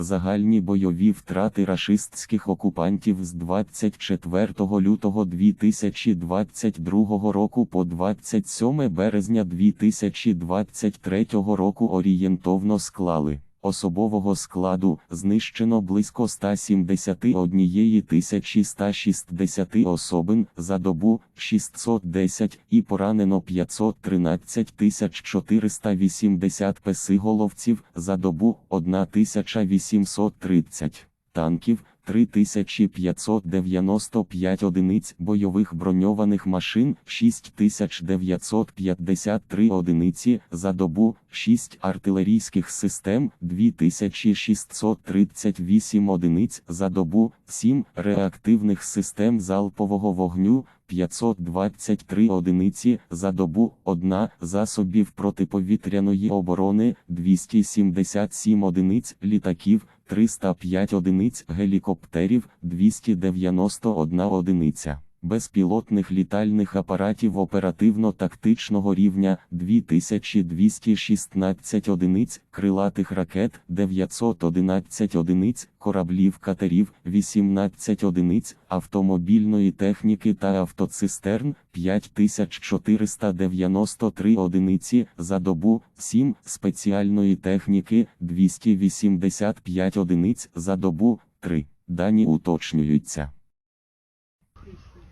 Загальні бойові втрати рашистських окупантів з 24 лютого 2022 року по 27 березня 2023 року орієнтовно склали. Особового складу знищено близько 171 160 особин за добу 610 і поранено 513 480 песиголовців за добу 1830 танків. 3595 одиниць бойових броньованих машин, 6953 одиниці за добу, 6 артилерійських систем, 2638 одиниць за добу, 7 реактивних систем залпового вогню, 523 одиниці за добу, 1 засобів протиповітряної оборони, 277 одиниць літаків, 305 одиниць гелікоптерів, 291 одиниця. Безпілотних літальних апаратів оперативно-тактичного рівня 2216 одиниць, крилатих ракет 911 одиниць, кораблів катерів 18 одиниць, автомобільної техніки та автоцистерн 5493 одиниці за добу, 7 спеціальної техніки 285 одиниць за добу, 3. Дані уточнюються.